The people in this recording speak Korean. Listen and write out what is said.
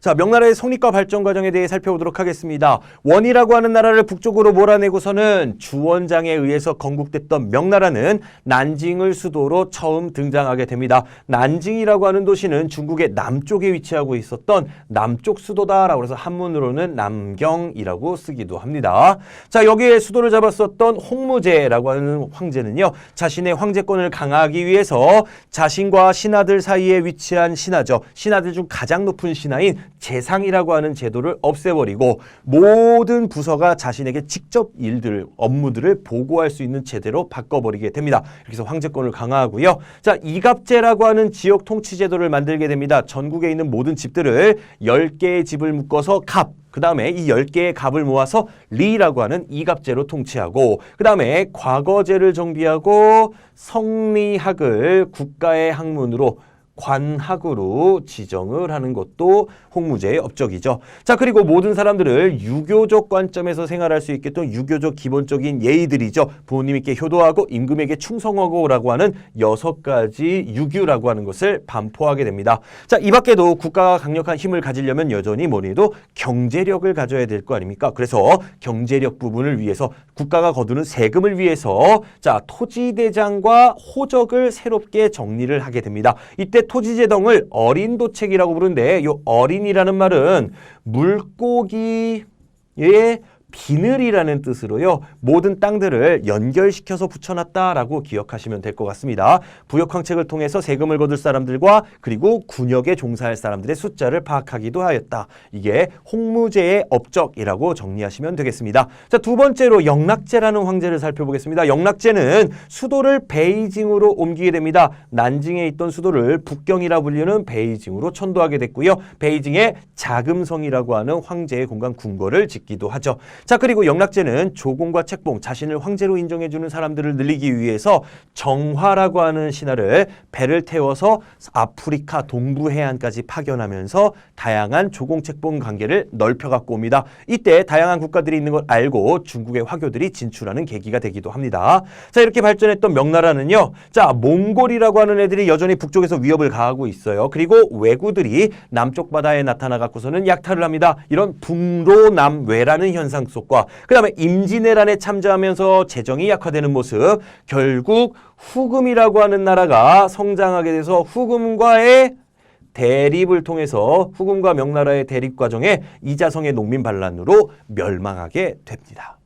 자, 명나라의 성립과 발전 과정에 대해 살펴보도록 하겠습니다. 원이라고 하는 나라를 북쪽으로 몰아내고서는 주원장에 의해서 건국됐던 명나라는 난징을 수도로 처음 등장하게 됩니다. 난징이라고 하는 도시는 중국의 남쪽에 위치하고 있었던 남쪽 수도다라고 해서 한문으로는 남경이라고 쓰기도 합니다. 자, 여기에 수도를 잡았었던 홍무제라고 하는 황제는요. 자신의 황제권을 강화하기 위해서 자신과 신하들 사이에 위치한 신하죠. 신하들 중 가장 높은 신하인 재상이라고 하는 제도를 없애버리고 모든 부서가 자신에게 직접 일들, 업무들을 보고할 수 있는 제대로 바꿔버리게 됩니다. 이렇게 해서 황제권을 강화하고요. 자, 이갑제라고 하는 지역 통치 제도를 만들게 됩니다. 전국에 있는 모든 집들을 10개의 집을 묶어서 갑, 그 다음에 이 10개의 갑을 모아서 리라고 하는 이갑제로 통치하고 그 다음에 과거제를 정비하고 성리학을 국가의 학문으로 관학으로 지정을 하는 것도 홍무제의 업적이죠. 자, 그리고 모든 사람들을 유교적 관점에서 생활할 수 있겠던 유교적 기본적인 예의들이죠. 부모님께 효도하고 임금에게 충성하고 라고 하는 여섯 가지 유규라고 하는 것을 반포하게 됩니다. 자, 이 밖에도 국가가 강력한 힘을 가지려면 여전히 뭐니도 경제력을 가져야 될 거 아닙니까? 그래서 경제력 부분을 위해서 국가가 거두는 세금을 위해서 자, 토지대장과 호적을 새롭게 정리를 하게 됩니다. 이때 토지재정을 어린도책이라고 부르는데 이 어린이라는 말은 물고기의 비늘이라는 뜻으로요. 모든 땅들을 연결시켜서 붙여놨다라고 기억하시면 될 것 같습니다. 부역 황책을 통해서 세금을 거둘 사람들과 그리고 군역에 종사할 사람들의 숫자를 파악하기도 하였다. 이게 홍무제의 업적이라고 정리하시면 되겠습니다. 자, 두 번째로 영락제라는 황제를 살펴보겠습니다. 영락제는 수도를 베이징으로 옮기게 됩니다. 난징에 있던 수도를 북경이라 불리는 베이징으로 천도하게 됐고요. 베이징에 자금성이라고 하는 황제의 공간 궁궐을 짓기도 하죠. 자, 그리고 영락제는 조공과 책봉, 자신을 황제로 인정해주는 사람들을 늘리기 위해서 정화라고 하는 신하를 배를 태워서 아프리카 동부 해안까지 파견하면서 다양한 조공, 책봉 관계를 넓혀갖고 옵니다. 이때 다양한 국가들이 있는 걸 알고 중국의 화교들이 진출하는 계기가 되기도 합니다. 자, 이렇게 발전했던 명나라는요. 자, 몽골이라고 하는 애들이 여전히 북쪽에서 위협을 가하고 있어요. 그리고 왜구들이 남쪽 바다에 나타나 갖고서는 약탈을 합니다. 이런 북로남외라는 현상 속과 그 다음에 임진왜란에 참여하면서 재정이 약화되는 모습 결국 후금이라고 하는 나라가 성장하게 돼서 후금과의 대립을 통해서 후금과 명나라의 대립 과정에 이자성의 농민 반란으로 멸망하게 됩니다.